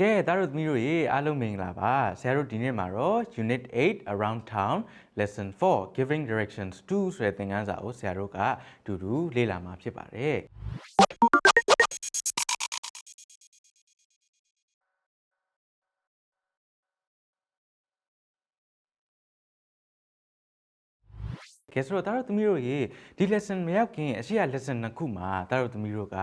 ကဲသားတို့သမီးတို့ရေအားလုံးမင်္ဂလာပါဆရာတို့ဒီနေ့မှာတော့ unit 8 around town lesson 4 giving directions to ဆိုတဲ့သင်ခန်းစာကိုဆရာတို့ကအတူတူလေ့လာမှာဖြစ်ပါတယ် ကဲဆိုတော့တားတို့သမီးတို့ရေဒီ lesson မရောက်ခင်အရှိရ lesson နှစ်ခုမှာတားတို့သမီးတို့က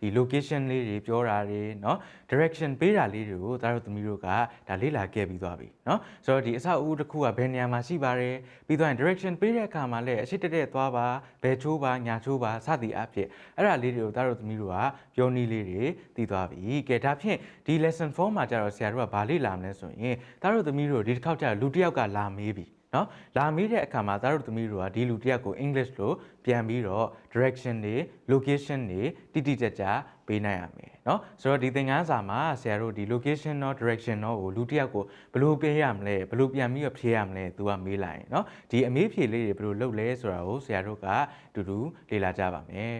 ဒီ location လေးတွေပြောတာတွေเนาะ direction ပေးတာလေးတွေကိုတားတို့သမီးတို့ကဒါလေ့လာခဲ့ပြီးသွားပြီเนาะဆိုတော့ဒီအဆောက်အဦတစ်ခုကဘယ်နေရာမှာရှိပါတယ်ပြီးတော့ direction ပေးတဲ့အခါမှာလည်းအရှိတက်တက်သွားပါဘယ်ချိုးပါညာချိုးပါစသည်အဖြစ်အဲ့ဒါလေးတွေကိုတားတို့သမီးတို့ကပြောနည်းလေးတွေသိသွားပြီကဲဒါဖြင့်ဒီ lesson 4မှာကျတော့ဆရာတို့ကဘာလေ့လာမလဲဆိုရင်တားတို့သမီးတို့ဒီတစ်ခေါက်ကျတော့လူတစ်ယောက်ကလာမေးပြီ နော်လာမေးတဲ့အခါမှာသားတို့သမီးတို့ကဒီလူတစ်ယောက်ကို English လို့ပြန်ပြီးတော့ direction တွေ location တွေတိတိကျကျပေးနိုင်ရမယ်နော်ဆိုတော့ဒီသင်ခန်းစာမှာဆရာတို့ဒီ location တော့ direction တော့ကိုလူတစ်ယောက်ကိုဘယ်လိုပေးရမလဲဘယ်လိုပြန်ပြီးတော့ဖြေရမလဲသူကမေးလိုက်ရင်နော်ဒီအမေးဖြေလေးတွေဘယ်လိုလုပ်လဲဆိုတာကိုဆရာတို့ကအတူတူလေ့လာကြပါမယ်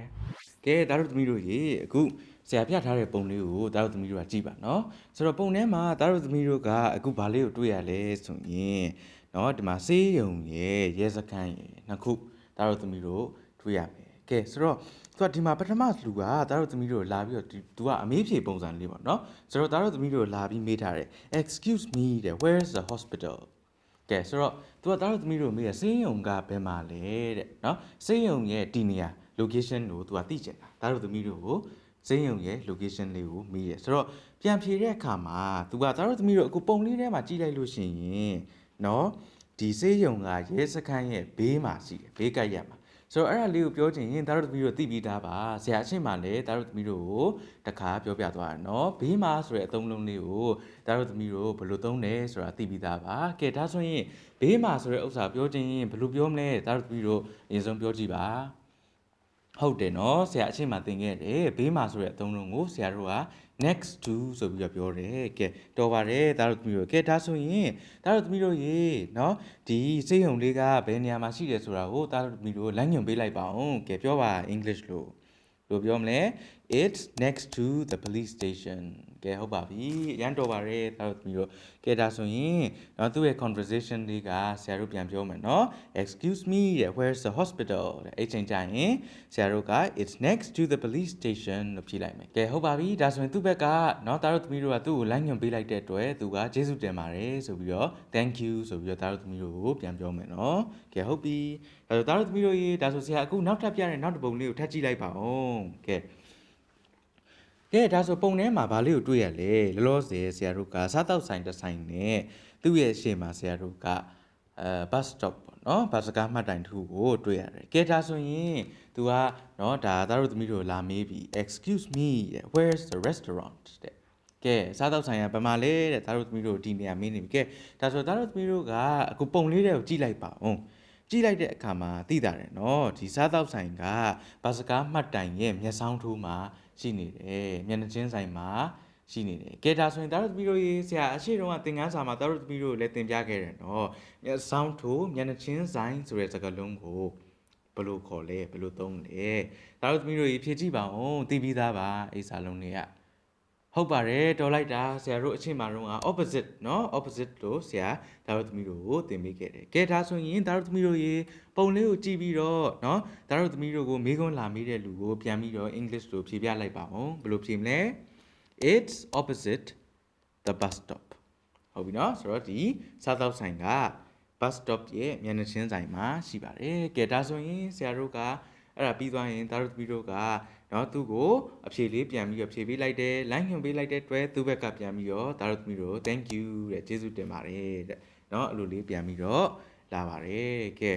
ကဲသားတို့သမီးတို့ရေအခုဆရာပြထားတဲ့ပုံလေးကိုသားတို့သမီးတို့ကကြည့်ပါနော်ဆိုတော့ပုံထဲမှာသားတို့သမီးတို့ကအခုဘာလေးကိုတွေ့ရလဲဆိုရင် เนาะဒီမှာစေးရုံရဲ့ရဲစခန်းရဲ့နှစ်ခုဒါတို့သမီးတို့တွေ့ရမယ်ကဲဆိုတော့သူကဒီမှာပထမလူကဒါတို့သမီးတို့လာပြီးတော့သူကအမေးဖြေပုံစံလေးပေါ့เนาะဆိုတော့ဒါတို့သမီးတို့လာပြီးမေးထားတယ် excuse me တဲ့ where is the hospital ကဲဆိုတော့သူကဒါတို့သမီးတို့မေးရစေးရုံကဘယ်မှာလဲတဲ့เนาะစေးရုံရဲ့ဒီနေရာ location ကိုသူကသိချင်တာဒါတို့သမီးတို့ကိုစင်းရုံရဲ့ location လေးကိုမေးရဆိုတော့ပြန်ဖြေတဲ့အခါမှာသူကသားတို့သမီးတို့အခုပုံလေးထဲမှာကြည့်လိုက်လို့ရှိရင် เนาะဒီစေးရုံကရဲစခန်းရဲ့ဘေးမှာရှိတယ်ဘေးကပ်ရက်မှာဆိုတော့အဲ့ဒါလေးကိုပြောချင်ရင်သားတို့သမီးတို့သိပြီးသားပါဆရာအချင်းမှလည်းသားတို့သမီးတို့ကိုတခါပြောပြသွားတယ်เนาะဘေးမှာဆိုတဲ့အသုံးလုံးလေးကိုသားတို့သမီးတို့ဘယ်လိုသုံးလဲဆိုတာသိပြီးသားပါကဲဒါဆိုရင်ဘေးမှာဆိုတဲ့ဥစ္စာပြောချင်ရင်ဘယ်လိုပြောမလဲသားတို့သမီးတို့အရင်ဆုံးပြောကြည့်ပါ ဟုတ်တယ်နော်ဆရာအချိန်မှသင်ခဲ့တယ်ဘေးမှာဆိုတဲ့အသုံးလုံးကိုဆရာတို့က next to ဆိုပြီးတော့ပြောတယ်ကဲတော်ပါတယ်ဒါတို့သမီးတို့ကဲဒါဆိုရင်ဒါတို့သမီးတို့ရေနော်ဒီစိတ်ယုံလေးကဘယ်နေရာမှာရှိတယ်ဆိုတာကိုဒါတို့သမီးတို့လမ်းညွှန်ပေးလိုက်ပါအောင်ကဲပြောပါ English လို့လို့ပြောမလဲ it's next to the police station ကဲဟုတ်ပါပြီရမ်းတော်ပါတယ်ဒါတို့သမီးတို့ကဲဒါဆိုရင်နော်သူ့ရဲ့ conversation လေးကဆရာတို့ပြန်ပြောမယ်နော် excuse me တဲ့ where's the hospital တဲ့အဲ့ချိန်ကျရင်ဆရာတို့က it's next to the police station လို့ဖြေလိုက်မယ်ကဲဟုတ်ပါပြီဒါဆိုရင်သူ့ဘက်ကနော်ဒါတို့သမီးတို့ကသူ့ကိုလိုင်းညွှန်ပေးလိုက်တဲ့အတွက်သူကကျေးဇူးတင်ပါတယ်ဆိုပြီးတော့ thank you ဆိုပြီးတော့ဒါတို့သမီးတို့ကိုပြန်ပြောမယ်နော်ကဲဟုတ်ပြီဒါဆိုဒါတို့သမီးတို့ရေဒါဆိုဆရာအခုနောက်ထပ်ပြတဲ့နောက်တစ်ပုံလေးကိုထပ်ကြည့်လိုက်ပါဦးကဲ ကဲဒါဆိုပုံထဲမှာဗာလေးကိုတွေ့ရလေလောလောဆယ်ဆရာတို့ကစားတောက်ဆိုင်တစ်ဆိုင်နဲ့သူ့ရဲ့ရှေ့မှာဆရာတို့ကအဲ bus stop ပေါ့နော်ဘတ်စကားမှတ်တိုင်တစ်ခုကိုတွေ့ရတယ်ကဲဒါဆိုရင် तू ကနော်ဒါသားတို့သမီးတို့လာမေးပြီ excuse me where's the restaurant တဲ့ကဲစားတောက်ဆိုင်ကဘယ်မှာလဲတဲ့သားတို့သမီးတို့ဒီနေရာမေးနေပြီကဲဒါဆိုသားတို့သမီးတို့ကအခုပုံလေးတွေကိုကြည့်လိုက်ပါဦးကြည့်လိုက်တဲ့အခါမှာသိတာတယ်နော်ဒီစားတောက်ဆိုင်ကဘတ်စကားမှတ်တိုင်ရဲ့မျက်စောင်းထိုးမှာ ရှိနေတယ်မျက်နှာချင်းဆိုင်မှာရှိနေတယ်ကဲဒါဆိုရင်သားတို့သမီးတို့ရေဆရာအရှိတုန်းကသင်ခန်းစာမှာသားတို့သမီးတို့လည်းသင်ပြခဲ့တယ်နော်မျက်စောင်းထိုးမျက်နှာချင်းဆိုင်ဆိုတဲ့စကားလုံးကိုဘယ်လိုခေါ်လဲဘယ်လိုသုံးလဲသားတို့သမီးတို့ရေဖြည့်ကြည့်ပါဦးသိပြီးသားပါအဲ့စာလုံးတွေက ဟုတ်ပါတယ်တော်လိုက်တာဆရာတို့အချိန်မှတော့ opposite เนาะ opposite လို့ဆရာဒါတို့သမီးတို့ကိုသင်ပေးခဲ့တယ်ကဲဒါဆိုရင်ဒါတို့သမီးတို့ရေပုံလေးကိုကြည့်ပြီးတော့เนาะဒါတို့သမီးတို့ကိုမေးခွန်းလာမေးတဲ့လူကိုပြန်ပြီးတော့ English လို့ဖြေပြလိုက်ပါဦးဘယ်လိုဖြေမလဲ it's opposite the bus stop ဟုတ်ပြီเนาะဆိုတော့ဒီစားသောက်ဆိုင်က bus stop ရဲ့မျက်နှာချင်းဆိုင်မှာရှိပါတယ်ကဲဒါဆိုရင်ဆရာတို့က အဲ့ဒါပြီးသွားရင်သားတို့သမီးတို့ကနော်သူ့ကိုအဖြေလေးပြန်ပြီးတော့ဖြေပေးလိုက်တယ်လိုင်းညွှန်ပေးလိုက်တဲ့အတွက်သူ့ဘက်ကပြန်ပြီးတော့သားတို့သမီးတို့ thank you တဲ့ကျေးဇူးတင်ပါတယ်တဲ့နော်အဲ့လိုလေးပြန်ပြီးတော့လာပါတယ်ကဲ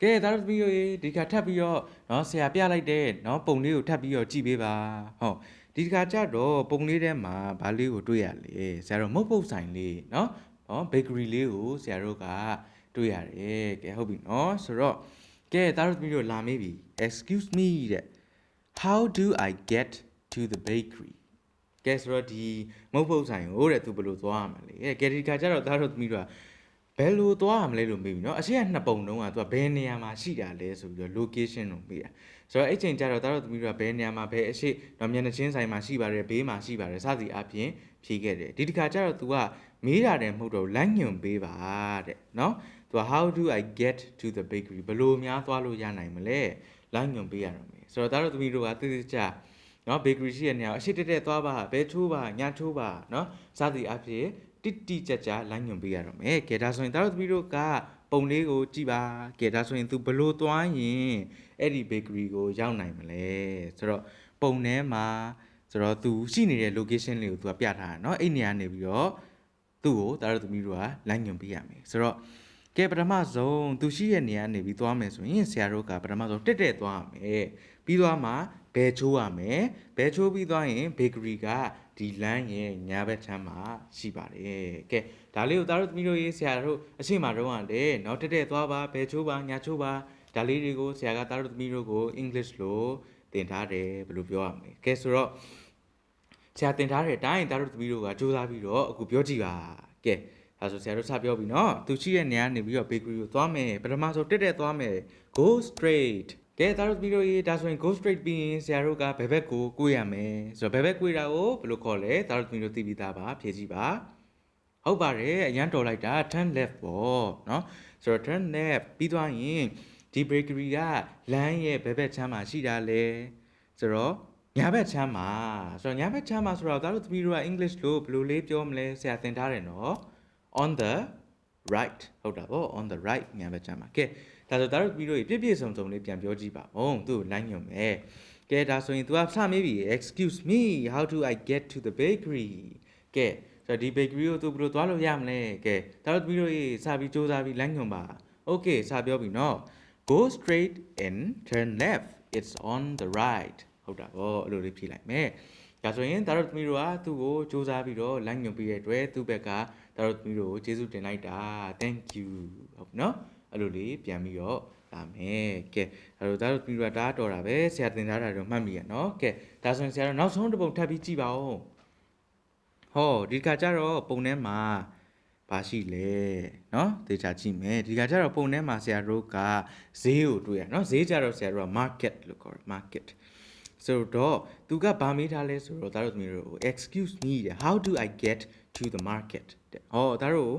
ကဲသားတို့သမီးတို့ရေဒီခါထပ်ပြီးတော့နော်ဆရာပြလိုက်တဲ့နော်ပုံလေးကိုထပ်ပြီးတော့ကြည့်ပေးပါဟုတ်ဒီခါကျတော့ပုံလေးထဲမှာဘာလေးကိုတွေ့ရလဲဆရာတို့မုတ်ပုတ်ဆိုင်လေးနော်ဟောဘေကရီလေးကိုဆရာတို့ကတွေ့ရတယ်ကဲဟုတ်ပြီနော်ဆိုတော့ ကဲဒါတို့သမီးတို့လာမေးပြီ excuse me တဲ့ how do i get to the bakery ကဲဆိုတော့ဒီမုတ်ပုတ်ဆိုင်ကိုတဲ့သူဘယ်လိုသွားရမလဲကဲဒီခါကျတော့ဒါတို့သမီးတို့က ဘယ်လိုသွားရမလဲလို့မေးပြီเนาะအရှိကနှစ်ပုံတုံးကသူကဘယ်နေရာမှာရှိတာလဲဆိုပြီးတော့ location ကိုမေးတာဆိုတော့အဲ့ချိန်ကျတော့တားတော့သမီးတို့ကဘယ်နေရာမှာဘယ်အရှိတော့မျက်နှာချင်းဆိုင်မှာရှိပါတယ်ဘေးမှာရှိပါတယ်စသည်အပြင်ဖြေခဲ့တယ်ဒီတစ်ခါကျတော့ तू ကမေးတာတယ်မဟုတ်တော့လမ်းညွှန်ပေးပါတဲ့เนาะ သူက how do i get to the bakery ဘလို့များသွားလို့ရနိုင်မလဲလိုင်းညွန်ပေးရတော့မယ်ဆိုတော့ဒါတော့သမီးတို့ကတိတိကျเนาะ bakery ရှိတဲ့နေရာအရှိတက်တက်သွားပါဘဲထိုးပါညထိုးပါเนาะစသည်အဖြစ်တိတိကျကျလိုင်းညွန်ပေးရတော့မယ်ကဲဒါဆိုရင်ဒါတော့သမီးတို့ကပုံလေးကိုကြည့်ပါကဲဒါဆိုရင်သူဘလို့သွားရင်အဲ့ဒီ bakery ကိုရောက်နိုင်မလဲဆိုတော့ပုံထဲမှာဆိုတော့သူရှိနေတဲ့ location လေးကိုသူကပြထားတာเนาะအဲ့နေရာနေပြီးတော့သူ့ကိုဒါတော့သမီးတို့ကလိုင်းညွန်ပေးရမယ်ဆိုတော့ ကဲပထမဆုံးသူရှိရဲ့နေရာနေပြီးသွားမယ်ဆိုရင်ဆရာတို့ကပထမဆုံးတက်တက်သွားရမယ်ပြီးသွားမှဘဲချိုးရမယ်ဘဲချိုးပြီးသွားရင်ဘေကရီကဒီလမ်းရဲ့ညာဘက်ခြမ်းမှာရှိပါတယ်ကဲဒါလေးကိုသားတို့သမီးတို့ရေးဆရာတို့အချိန်မှာတော့ရတယ်နောက်တက်တက်သွားပါဘဲချိုးပါညာချိုးပါဒါလေးတွေကိုဆရာကသားတို့သမီးတို့ကိုအင်္ဂလိပ်လိုသင်ထားတယ်ဘယ်လိုပြောရမလဲကဲဆိုတော့ဆရာသင်ထားတဲ့အတိုင်းသားတို့သမီးတို့ကစူးစမ်းပြီးတော့အခုပြောကြည့်ပါကဲ ဒါဆိုဆရာတို့စပြောပြီเนาะသူရှိတဲ့နေရာနေပြီးတော့ bakery ကိုသွားမယ်ပထမဆုံးတက်တက်သွားမယ် go straight ကဲသားတို့ဗီဒီယိုရေးဒါဆိုရင် go straight ပြီးရင်ဆရာတို့ကဘယ်ဘက်ကိုကိုးရမယ်ဆိုတော့ဘယ်ဘက်ကိုးတာကိုဘယ်လိုခေါ်လဲသားတို့ဗီဒီယိုသိပြီးသားပါဖြည့်ကြည့်ပါဟုတ်ပါတယ်အရန်တော်လိုက်တာ turn left ပေါ့เนาะဆိုတော့ turn left ပြီးသွားရင်ဒီ bakery ကလမ်းရဲ့ဘယ်ဘက်ချမ်းမှာရှိတာလဲဆိုတော့ညာဘက်ချမ်းမှာဆိုတော့ညာဘက်ချမ်းမှာဆိုတော့သားတို့ဗီဒီယိုက English လို့ဘယ်လိုလေးပြောမလဲဆရာသင်ထားတယ်နော် on the right ဟုတ်တာပေါ့ on the right ညာဘက်ချမ်းမှာကဲဒါဆိုဒါတို့ပြီးတော့ပြည့်ပြည့်စုံစုံလေးပြန်ပြောကြည့်ပါဦးသူ့ကိုလိုင်းညွန်မယ်ကဲဒါဆိုရင် तू ကစမေးပြီ excuse me how do i get to the bakery ကဲဆိုတော့ဒီ bakery ကို तू ဘယ်လိုသွားလို့ရမလဲကဲဒါတို့ပြီးတော့စပြီးစူးစမ်းပြီးလိုင်းညွန်ပါ okay စပြောပြီနော် go straight and turn left it's on the right ဟုတ်တာပေါ့အဲ့လိုလေးဖြေလိုက်မယ် ဒါဆိုရင်ဒါတို့သမီးတို့ကသူ့ကိုစူးစမ်းပြီးတော့လိုင်းညွန်ပြီးတဲ့အတွက်သူ့ဘက်ကဒါတို့သမီးတို့ကိုကျေးဇူးတင်လိုက်တာ thank you ဟုတ်ပြီနော်အဲ့လိုလေးပြန်ပြီးတော့လာမယ်ကဲအဲ့တော့ဒါတို့သမီးတို့ကဒါတော်တာပဲဆရာတင်ထားတာတော့မှတ်မိရနော်ကဲဒါဆိုရင်ဆရာတို့နောက်ဆုံးတစ်ပုံထပ်ပြီးကြည့်ပါဦးဟောဒီခါကျတော့ပုံထဲမှာဘာရှိလဲเนาะသေချာကြည့်မယ်ဒီခါကျတော့ပုံထဲမှာဆရာတို့ကဈေးကိုတွေ့ရเนาะဈေးကျတော့ဆရာတို့က market လို့ခေါ်တယ် market ဆိုတော့သူကဗာမေးထားလဲဆိုတော့ဒါတို့သမီးတို့ excuse me တဲ့ how do i get to the market တဲ့ဟောဒါတို့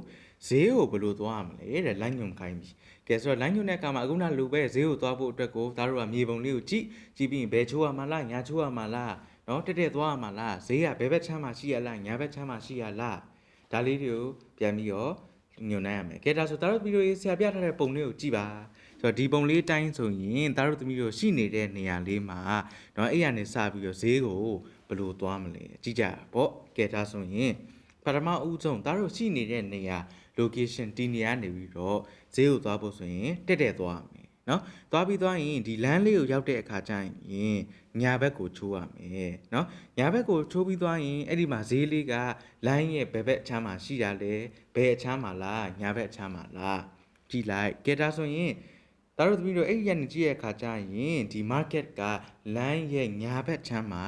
ဈေးကိုဘယ်လိုသွားရမလဲတဲ့ line ညွန်ခိုင်းပြီကဲဆိုတော့ line ညွန်တဲ့အခါမှာအခုနလိုပဲဈေးကိုသွားဖို့အတွက်ကိုဒါတို့ကမြေပုံလေးကိုကြည့်ကြည့်ပြီးရင်ဘယ်ချိုးရမှာလားညာချိုးရမှာလားနော်တက်တက်သွားရမှာလားဈေးကဘယ်ဘက်ချမ်းမှာရှိရလားညာဘက်ချမ်းမှာရှိရလားဒါလေးတွေကိုပြန်ပြီးတော့ညွန်နိုင်ရမယ်ကဲဒါဆိုဒါတို့ဗီဒီယိုရေးဆရာပြထားတဲ့ပုံလေးကိုကြည့်ပါ ဆိုတော့ဒီပုံလေးတိုင်းဆိုရင်ဒါတို့သမီးတို့ရှိနေတဲ့နေရာလေးမှာเนาะအဲ့ရနေစပြီးတော့ဈေးကိုဘယ်လိုသွားမလဲကြည့်ကြပေါ့ကဲဒါဆိုရင်ပထမဦးဆုံးဒါတို့ရှိနေတဲ့နေရာ location ဒီနေရာနေပြီးတော့ဈေးကိုသွားဖို့ဆိုရင်တက်တက်သွားရမယ်เนาะသွားပြီးသွားရင်ဒီလမ်းလေးကိုရောက်တဲ့အခါကျရင်ညာဘက်ကိုချိုးရမယ်เนาะညာဘက်ကိုချိုးပြီးသွားရင်အဲ့ဒီမှာဈေးလေးကလမ်းရဲ့ဘယ်ဘက်အချမ်းမှာရှိတာလဲဘယ်အချမ်းမှာလားညာဘက်အချမ်းမှာလားကြည့်လိုက်ကဲဒါဆိုရင် ဒါတို့သမီးတို့အဲ့ဒီရက်နေကြည့်ရတဲ့အခါကျရင်ဒီ market က line ရဲ့ညာဘက်ခြမ်းမှာ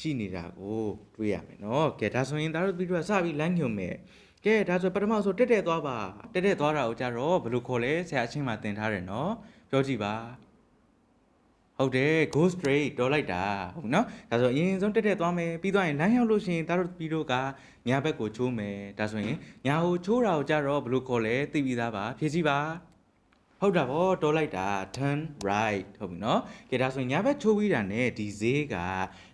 ရှိနေတာကိုတွေ့ရမယ်နော်ကဲဒါဆိုရင်ဒါတို့သမီးတို့ကစပြီး line ညွန်မယ်ကဲဒါဆိုပထမဆိုတက်တက်သွားပါတက်တက်သွားတာကိုကြတော့ဘယ်လိုခေါ်လဲဆရာအချင်းမှသင်ထားတယ်နော်ပြောကြည့်ပါဟုတ်တယ် go straight တော်လိုက်တာဟုတ်နော်ဒါဆိုအရင်ဆုံးတက်တက်သွားမယ်ပြီးသွားရင်လမ်းရောက်လို့ရှိရင်တအားပြီးတော့ကညာဘက်ကိုချိုးမယ်ဒါဆိုရင်ညာဟိုချိုးတာကိုကြတော့ဘယ်လိုခေါ်လဲသိပြီးသားပါဖြည့်ကြည့်ပါ ဟုတ်တာဗောတော်လိုက်တာ turn right ဟုတ်ပြီနော်ကဲဒါဆိုရင်ညာဘက်ချိုးပြီးတာ ਨੇ ဒီဈေးက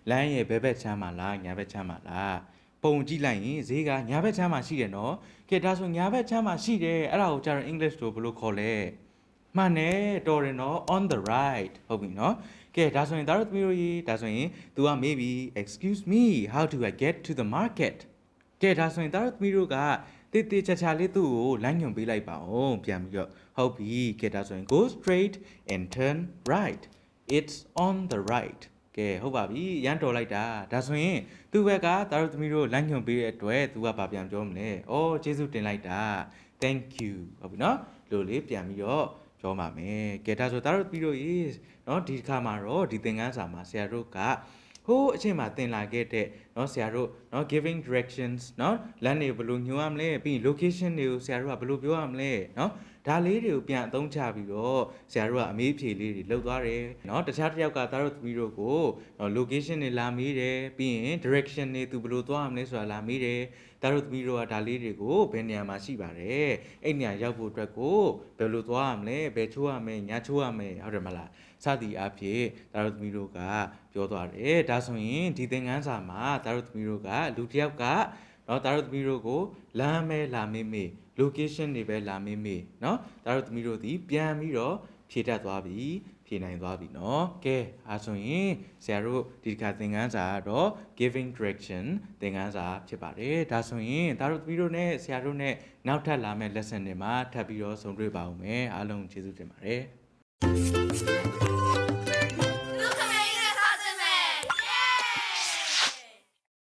လမ်းရဲ့ဘယ်ဘက်ချမ်းမှာလားညာဘက်ချမ်းမှာလားပုံကြည့်လိုက်ရင်ဈေးကညာဘက်ချမ်းမှာရှိတယ်နော်ကဲဒါဆိုညာဘက်ချမ်းမှာရှိတယ်အဲ့ဒါကိုကြတော့ English လို့ဘယ်လိုခေါ်လဲမှန်တယ်တော်တယ်နော် on the right ဟုတ်ပြီနော်ကဲဒါဆိုရင်ဒါတို့သမီးတို့ရေးဒါဆိုရင် तू က maybe excuse me how do i get to the market ကဲဒါဆိုရင်ဒါတို့သမီးတို့က တေးသေးချာချာလေးသူ့ကိုလမ်းညွှန်ပေးလိုက်ပါအောင်ပြန်ပြီးတော့ဟုတ်ပြီကဲဒါဆိုရင် go straight and turn right it's on the right ကဲဟုတ်ပါပြီရန်တော်လိုက်တာဒါဆိုရင်သူ့ဘက်ကသားတို့သမီးတို့လမ်းညွှန်ပေးတဲ့အတွက်သူကဗာပြန်ပြောမလဲအော်ကျေးဇူးတင်လိုက်တာ thank you ဟုတ်ပြီနော်လို့လေးပြန်ပြီးတော့ပြောပါမယ်ကဲဒါဆိုသားတို့သမီးတို့ရေးနော်ဒီတစ်ခါမှာတော့ဒီသင်ခန်းစာမှာဆရာတို့က ဟိုးအချိန်မှာသင်လာခဲ့တဲ့เนาะဆရာတို့เนาะ giving directions เนาะလမ်းတွေဘယ်လိုညွှန်ရမလဲပြီးရင် location တွေကိုဆရာတို့ကဘယ်လိုပြောရမလဲเนาะဒါလေးတွေကိုပြန်အသုံးချပြီးတော့ဆရာတို့ကအမေးဖြေလေးတွေလုပ်သွားတယ်เนาะတခြားတစ်ယောက်ကသားတို့သမီးတို့ကိုเนาะ location တွေလာမေးတယ်ပြီးရင် direction တွေသူဘယ်လိုသွားရမလဲဆိုတာလာမေးတယ် ဒါတို့သမီးတို့ကဒါလေးတွေကိုဘယ်နေရာမှာရှိပါတယ်အဲ့နေရာရောက်ဖို့အတွက်ကိုဘယ်လိုသွားရမလဲဘယ်ချိုးရမလဲညာချိုးရမလဲဟုတ်တယ်မလားစသည်အဖြစ်ဒါတို့သမီးတို့ကပြောသွားတယ်ဒါဆိုရင်ဒီသင်ခန်းစာမှာဒါတို့သမီးတို့ကလူတစ်ယောက်ကနော်ဒါတို့သမီးတို့ကိုလမ်းမဲလာမေးမေး location တွေပဲလာမေးမေးနော်ဒါတို့သမီးတို့ဒီပြန်ပြီးတော့ဖြည့်တတ်သွားပြီ ဖြေနိုင်သွားပြီเนาะကဲအားဆိုရင်ဆရာတို့ဒီတစ်ခါသင်ခန်းစာကတော့ giving direction သင်ခန်းစာဖြစ်ပါတယ်ဒါဆိုရင်သားတို့သမီးတို့ ਨੇ ဆရာတို့ ਨੇ နောက်ထပ်လာမယ့် lesson တွေမှာထပ်ပြီးတော့ဆုံတွေ့ပါဦးမယ်အားလုံးကျေးဇူးတင်ပါတယ်